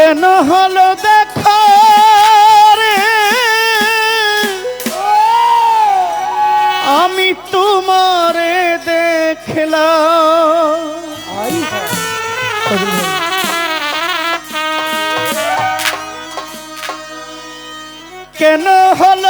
কেন হলো দেখো রে? আমি তোমারে দেখলাম। কেন হলো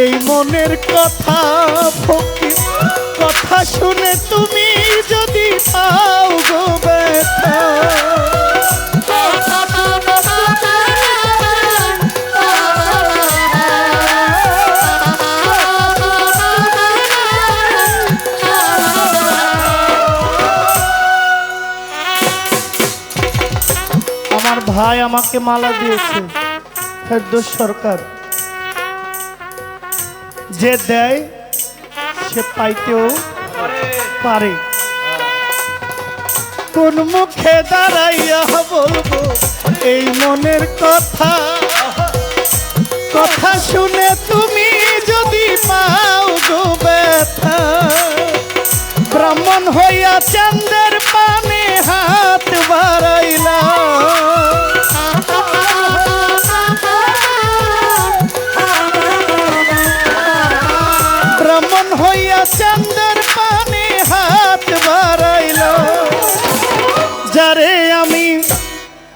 এই মনের কথা, ফকির, কথা শুনে তুমি যদি পাও গো আমার ভাই আমাকে মালা দিয়েছে, ফেরদৌস সরকার। যে দেয়, সে পাইতেও পারে। কোন মুখে দাঁড়াইয়া বলব, এই মনের কথা। কথা শুনে তুমি যদি পাও গো ব্যথা, ব্রাহ্মণ হইয়া চান্দের পানে হাত বাড়াইলা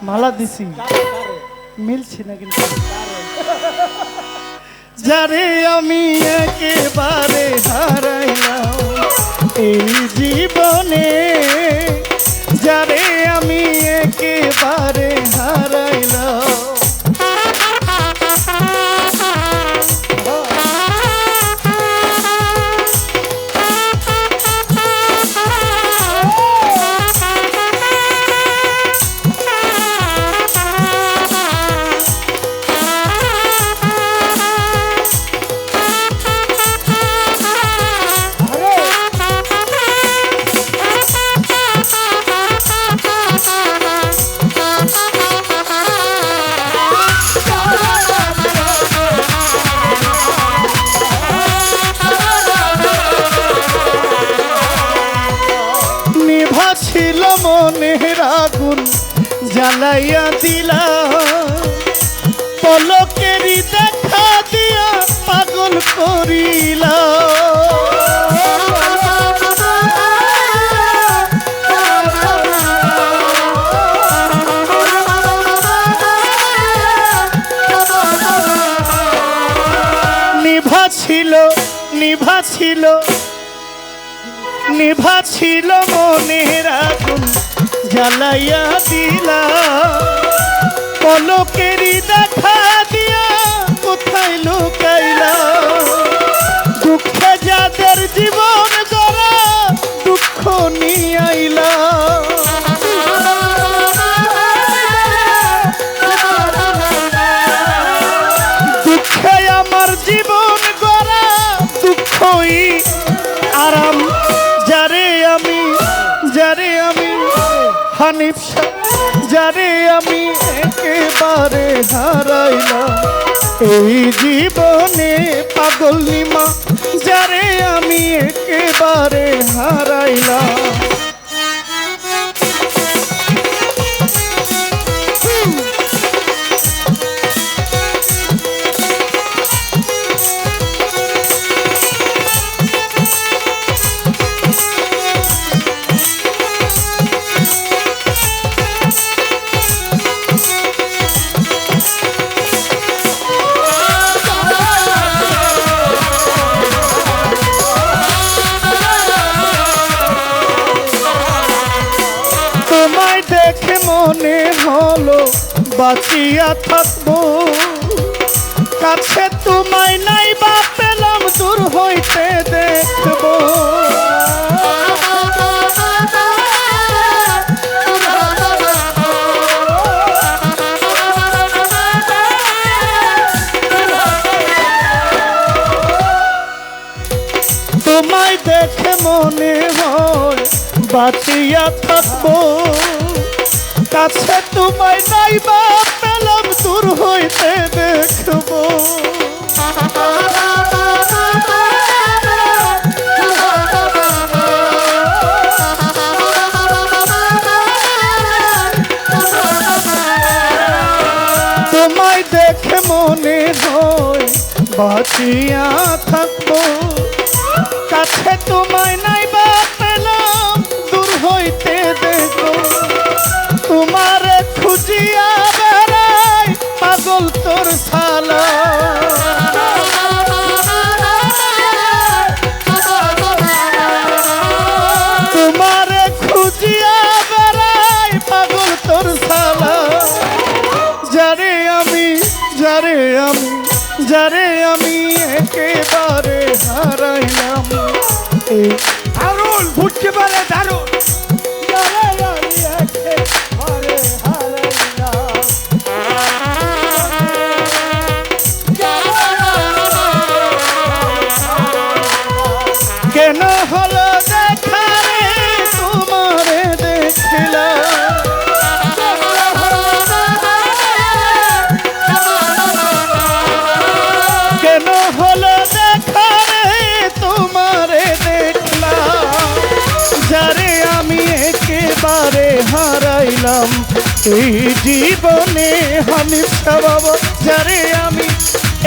মালা দিছি। মিলছি না কিন্তু। যারে আমি একেবারে হারাইলাম এই জীবনে জ্বালাইয়া দিলা। পলকেরই দেখা দিয়া পাগল করিলা। ছিল নিভা ছিল নিভা ছিল মনের আগুন। জ্বালাইয়া দিলা। পলকেরি দেখা দিয়া কোথায় লুকাইলা? দুঃখে যাদের জীবন গড়া দুঃখ নিয়ে আইলা। হানিফ যারে আমি একেবারে হারাইলাম। এই জীবনে পাগল নিমা যারে আমি একেবারে হারাইলাম। হলো, বাঁচিয়া থাকব। কাছে তোমায় নাই বা পেলাম, দূর হইতে দেখব। তোমায় দেখে মনে হয় বাঁচিয়া থাকব। কাছে তোমায় নাই বা পেলাম দূর হইতে দেখব। তোমায় দেখে মনে হয় বাঁচিয়া থাকব। কাছে তোমায় নাই সালা তোমার খুঁজিয়া বেড়াই পাগল তোর সালা যারে আমি যারে আমি যারে আমি একেবারে হারাইলাম। দারুণ ফুটতে পারে দারুণ। একেবারে হারাইলাম। এই জীবনে আমি বাবা যারে আমি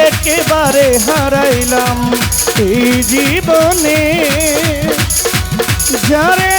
একেবারে হারাইলাম। এই জীবনে যারে